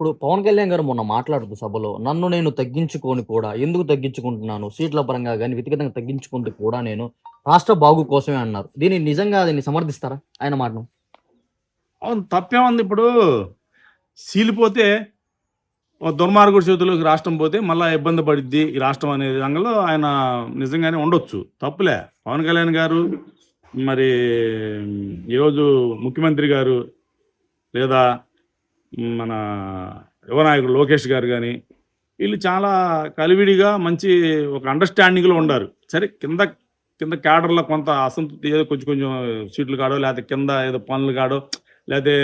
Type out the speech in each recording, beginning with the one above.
ఇప్పుడు పవన్ కళ్యాణ్ గారు మొన్న మాట్లాడుతూ సభలో నన్ను నేను తగ్గించుకొని కూడా ఎందుకు తగ్గించుకుంటున్నాను? సీట్ల పరంగా కానీ వ్యక్తిగతంగా తగ్గించుకుంటూ కూడా నేను రాష్ట్ర బాగు కోసమే అన్నారు. దీన్ని నిజంగా దీన్ని సమర్థిస్తారా ఆయన మాటను? అవును తప్పేముంది ఇప్పుడు సీలిపోతే దుర్మార్గుడి చేతులకు రాష్ట్రం పోతే మళ్ళీ ఇబ్బంది పడిద్ది ఈ రాష్ట్రం అనే రంగంలో ఆయన నిజంగానే ఉండొచ్చు. తప్పులే. పవన్ కళ్యాణ్ గారు మరి ఈరోజు ముఖ్యమంత్రి గారు లేదా మన యువనాయకుడు లోకేష్ గారు కానీ వీళ్ళు చాలా కలివిడిగా మంచి ఒక అండర్స్టాండింగ్లో ఉండారు. సరే కింద కింద క్యాడర్లో కొంత అసంతృప్తి ఏదో కొంచెం కొంచెం సీట్లు కాడో లేకపోతే కింద ఏదో పనులు కాడో లేకపోతే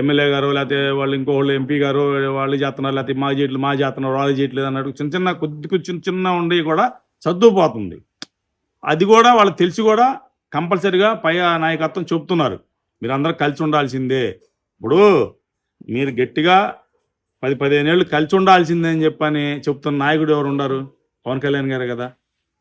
ఎమ్మెల్యే గారు లేకపోతే వాళ్ళు ఇంకో వాళ్ళు ఎంపీ గారు వాళ్ళు చేస్తున్నారు లేకపోతే మా చేయట్లేదు మా చేస్తున్నారు వాళ్ళు చేయట్లేదు అన్నట్టు చిన్న చిన్న కొద్ది కొద్ది చిన్న చిన్న ఉండి కూడా సర్దుకుపోతుంది. అది కూడా వాళ్ళకి తెలిసి కూడా కంపల్సరిగా పై నాయకత్వం చెప్తున్నారు మీరు అందరూ కలిసి ఉండాల్సిందే. ఇప్పుడు మీరు గట్టిగా పది పదిహేను ఏళ్ళు కలిసి ఉండాల్సిందే అని చెప్పని చెప్తున్న నాయకుడు ఎవరు ఉండరు? పవన్ కళ్యాణ్ గారు కదా.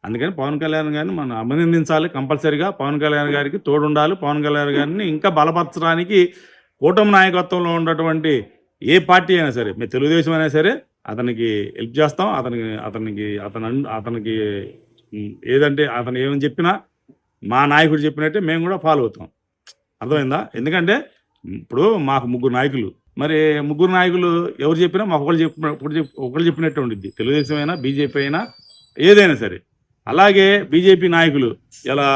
అందుకని పవన్ కళ్యాణ్ గారిని మనం అభినందించాలి. కంపల్సరిగా పవన్ కళ్యాణ్ గారికి తోడు ఉండాలి పవన్ కళ్యాణ్ గారిని ఇంకా బలపరచడానికి కూటమి నాయకత్వంలో ఉన్నటువంటి ఏ పార్టీ అయినా సరే మీ తెలుగుదేశం అయినా సరే అతనికి హెల్ప్ చేస్తాం. అతనికి అతనికి అతను అన్- అతనికి ఏదంటే అతను ఏమని చెప్పినా మా నాయకుడు చెప్పినట్టే మేము కూడా ఫాలో అవుతాం. అర్థమైందా? ఎందుకంటే ఇప్పుడు మాకు ముగ్గురు నాయకులు. మరి ముగ్గురు నాయకులు ఎవరు చెప్పినా మాకు ఒకళ్ళు చెప్పిన ఒకటి చెప్పి ఒకళ్ళు చెప్పినట్టు ఉండిద్ది. తెలుగుదేశం అయినా బీజేపీ అయినా ఏదైనా సరే. అలాగే బీజేపీ నాయకులు ఇలా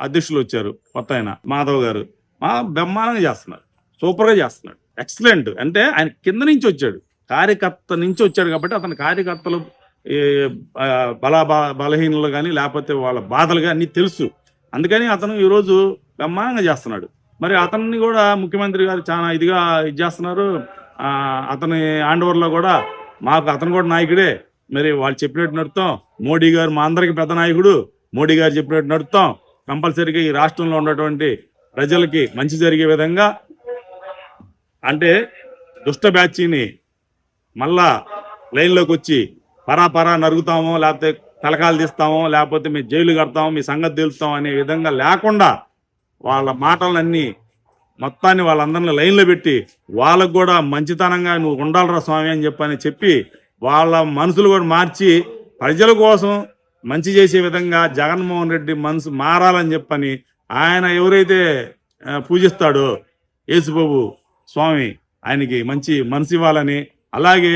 అధ్యక్షులు వచ్చారు? కొత్త ఆయన మాధవ్ గారు. మా బ్రహ్మాండంగా చేస్తున్నారు. సూపర్గా చేస్తున్నాడు ఎక్సలెంట్. అంటే ఆయన కింద నుంచి వచ్చాడు. కార్యకర్త నుంచి వచ్చాడు కాబట్టి అతని కార్యకర్తలు బల బలహీనలు కానీ లేకపోతే వాళ్ళ బాధలు కానీ తెలుసు. అందుకని అతను ఈరోజు బ్రహ్మాండంగా చేస్తున్నాడు. మరి అతన్ని కూడా ముఖ్యమంత్రి గారు చాలా ఇదిగా ఇది చేస్తున్నారు. అతని ఆండవర్లో కూడా మాకు అతను కూడా నాయకుడే. మరి వాళ్ళు చెప్పినట్టు నడుతాం మోడీ గారు మా అందరికి పెద్ద నాయకుడు. మోడీ గారు చెప్పినట్టు నడుతాం కంపల్సరీగా ఈ రాష్ట్రంలో ఉన్నటువంటి ప్రజలకి మంచి జరిగే విధంగా అంటే దుష్ట బ్యాచీని మళ్ళా లైన్లోకి వచ్చి పరా పరా నరుగుతామో లేకపోతే తలకాలు తీస్తామో లేకపోతే మీ జైలు కడతామో మీ సంగతి తెలుస్తాం అనే విధంగా లేకుండా వాళ్ళ మాటలన్నీ మొత్తాన్ని వాళ్ళందరిని లైన్లో పెట్టి వాళ్ళకు కూడా మంచితనంగా నువ్వు ఉండాలిరా స్వామి అని చెప్పని చెప్పి వాళ్ళ మనసులు కూడా మార్చి ప్రజల కోసం మంచి చేసే విధంగా జగన్మోహన్ రెడ్డి మనసు మారాలని చెప్పని ఆయన ఎవరైతే పూజిస్తాడో యేసుబాబు స్వామి ఆయనకి మంచి మనసు ఇవ్వాలని అలాగే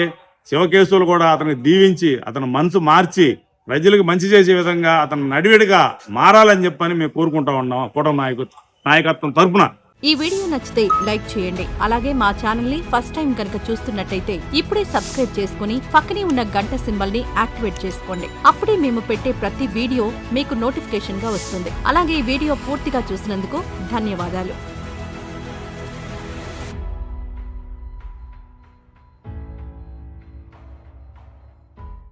శివకేశవులు కూడా అతన్ని దీవించి అతని మనసు మార్చి ప్రజలకు మంచి చేసే విధంగా అతను నడివిడిగా మారాలని చెప్పని మేము కోరుకుంటా ఉన్నాం కూటమి నాయకు నాయకత్వం తరపున. ఈ వీడియో నచ్చితే లైక్ చేయండి. అలాగే మా ఛానల్ని ఫస్ట్ టైం కనుక చూస్తున్నట్టయితే ఇప్పుడే సబ్స్క్రైబ్ చేసుకుని పక్కనే ఉన్న గంట సింబల్ని యాక్టివేట్ చేసుకోండి. అప్పుడే మేము పెట్టే ప్రతి వీడియో మీకు నోటిఫికేషన్గా వస్తుంది. అలాగే ఈ వీడియో పూర్తిగా చూసినందుకు ధన్యవాదాలు.